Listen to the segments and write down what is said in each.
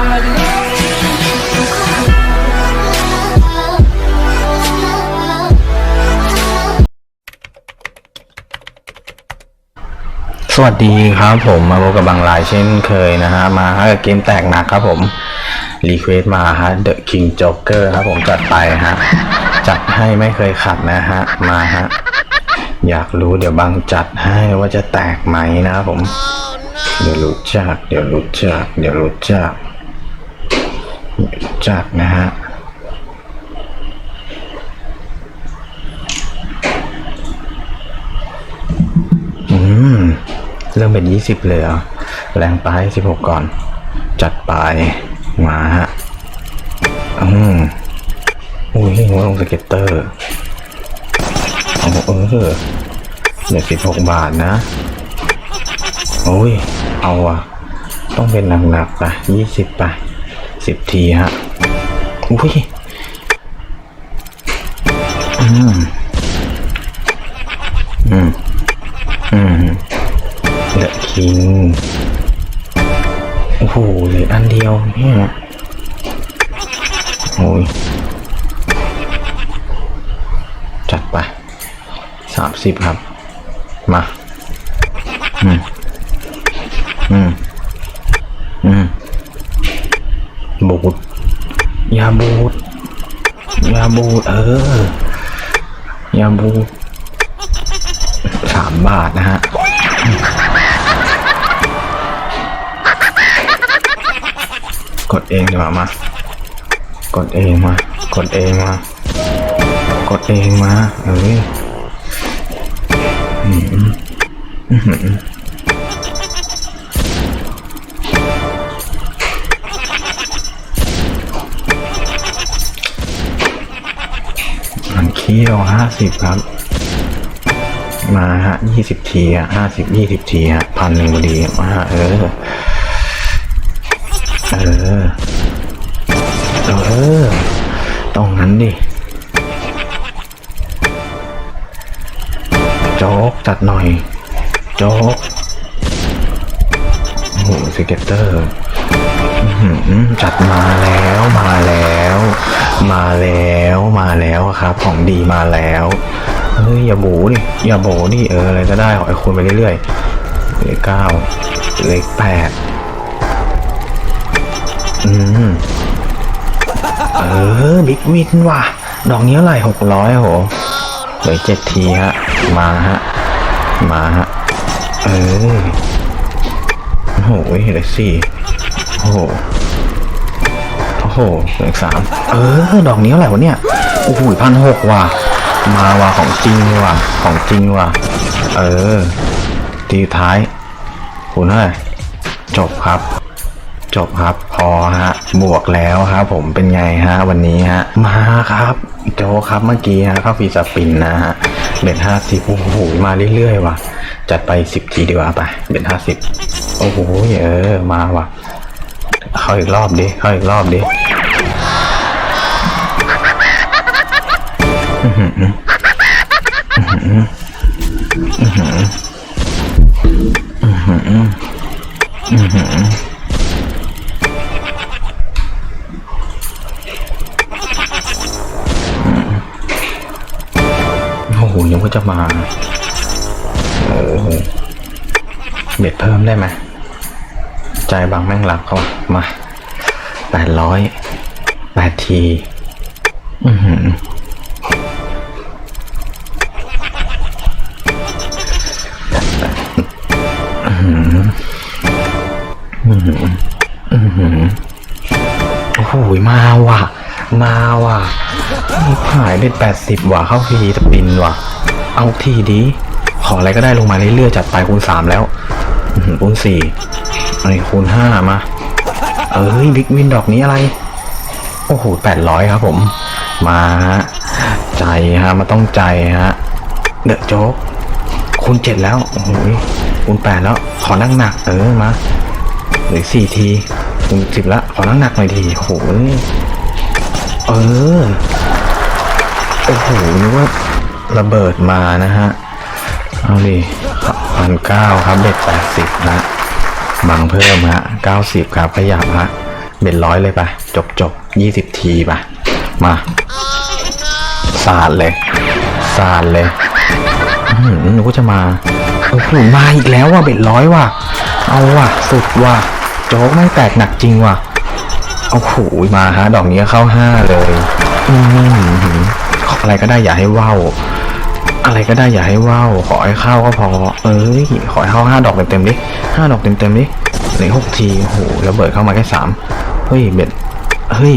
สวัสดีครับผมมาพบกับบางรายเช่นเคยนะฮะ มาฮะกับเกมแตกหนักครับผม รีเควสมาฮะ The King Joker ครับผมจัดไปฮะ จัดให้ไม่เคยขัดนะฮะ มาฮะ อยากรู้เดี๋ยวบางจัดให้ว่าจะแตกไหมนะครับผม เดี๋ยวรู้จัก เดี๋ยวรู้จัก เดี๋ยวรู้จัก จักนะฮะอืม เริ่มเป็นยี่สิบเลยเหรอ แรงไปสิบหกก่อน จัดไปมาฮะ อืมอุ้ยว่าลงสเก็ตเตอร์โอ้เออเหลือสิบหกบาทนะ โอ้ย เอาอะต้องเป็นหนักๆไปยี่สิบไป สิบทีฮะ อุ้ย อืม อืม อืมเดอะคิง โอ้โหเหลืออันเดียวเนี่ยโอ้ย จัดไปสามสิบครับ มา อืม อืม อืม บูดยาบูดยาบูดเออยาบูดสามบาทนะฮะกดเองดีกว่ามา กดเองมา กดเองมา กดเองมา เอ้ยอืมอืม เคี้ยวห้าสิบครับ มาฮะยี่สิบทีฮะห้าสิบยี่สิบทีฮะพันหนึ่งพอดีมาเออ เออ เออ ต้องงั้นดิโจ๊กจัดหน่อย โจ๊กโอ้โหสเก็ตเตอร์ จัดมาแล้วมาแล้ว มาแล้วมาแล้วครับ ของดีมาแล้วเฮ้ยอย่าโบดิอย่าโบดิเอออะไรก็ได้ขอให้คุณไปเรื่อยๆเลขเก้าเลขแปดอืมเออบิ๊กวินว่ะ ดอกนี้เท่าไหร่หกร้อยโหเหลือเจ็ดทีฮะ มาฮะ มาฮะ เออโอ้โหเหลือสี่ โอ้โห โอ้โหเหลืออกสาม เออ ดอกนี้เท่าไหร่วะเนี่ย โอ้โหพันหกว่ะ มาว่ะของจริงว่ะ ของจริงว่ะ เออทีท้ายคุณเท่าไหร่จบครับ จบครับ พอฮะ บวกแล้วครับผมเป็นไงฮะ วันนี้ฮะ มาครับโจครับเมื่อกี้ฮะเข้าฟีสปินนะฮะ เบ็ดห้าสิบโอ้โห มาเรื่อยๆว่ะ จัดไปสิบทีดีกว่าไป เบ็ดห้าสิบโอ้โห เออ มาว่ะ เข้าอีกรอบดิ เข้าอีกรอบดิอื้อหืออื้อหืออื้อหืออื้อหืออื้อหือโอ้โหยังก็จะมา เออเบ็ดเพิ่มได้ไหม ใจบางแม่งรักเข้ามาแปดร้อยแปดทีอือหืออือหืออือหืออือหือโอ้โหมาว่ะ มาว่ะหายเป็นแปดสิบว่ะ เข้าฟรีสปินว่ะ เอาทีดี ขออะไรก็ได้ลงมาเรื่อยๆจัดไปคูณสามแล้ว คูณสี่อันนี้คูณห้ามา เอ้ยบิ๊กวินดอกนี้อะไร โอ้โหแปดร้อยครับผม มาฮะ ใจฮะ มาต้องใจฮะ เดอะโจ๊กคูณเจ็ดแล้ว โอ้โหคูณแปดแล้ว ขอนั่งหนัก เออ มาหลือสี่ทีคูณสิบละ ขอนั่งหนักหน่อยทีโอ้โหเออ โอ้โหนึกว่าระเบิดมานะฮะ เอาดิ พันเก้าครับเบ็ดแปดสิบนะบังเพิ่มฮะเก้าสิบครับขยับฮะเบ็ดร้อยเลยปะจบจบยี่สิบทีปะมาสาดเลยสาดเลยอื้อหือนึกว่าจะมาโอ้โหมาอีกแล้วว่ะเบ็ดร้อยว่ะเอาว่ะสุดว่ะโจ๊กไม่แตกหนักจริงว่ะโอ้โหมาฮะดอกนี้เข้าห้าเลยอืมขออะไรก็ได้อย่าให้ว่าว อะไรก็ได้อย่าให้ว่าวขอให้เข้าก็พอ เอ้ยขอให้เข้าห้าดอกเต็มๆดิห้าดอกเต็มๆดิเหลือหกทีโอ้โหระเบิดเข้ามาแค่สามเฮ้ยเบ็ดเฮ้ย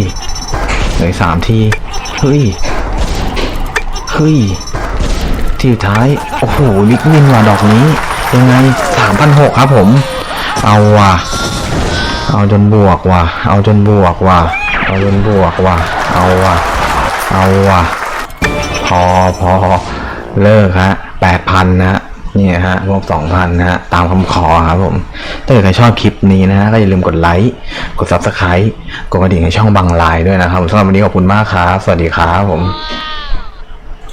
เหลือสามทีเฮ้ยเฮ้ยทีสุดท้ายโอ้โหลิกมินว่ะดอกนี้ยังไงสามพันหกครับผม เอาว่ะเอาจนบวกว่ะ เอาจนบวกว่ะ เอาจนบวกว่ะ เอาว่ะ เอาว่ะ พอพอ เลิกฮะแปดพันนะฮะเนี่ยฮะรวมสองพันนะฮะ ตามคำขอครับผม ถ้าเกิดใครชอบคลิปนี้นะฮะ ก็อย่าลืมกดไลค์ กดซับสไคร b e กดกระดิ่งให้ช่องบังไลน์ด้วยนะครับสำหรับวันนี้ขอบคุณมากครับ สวัสดีครับผม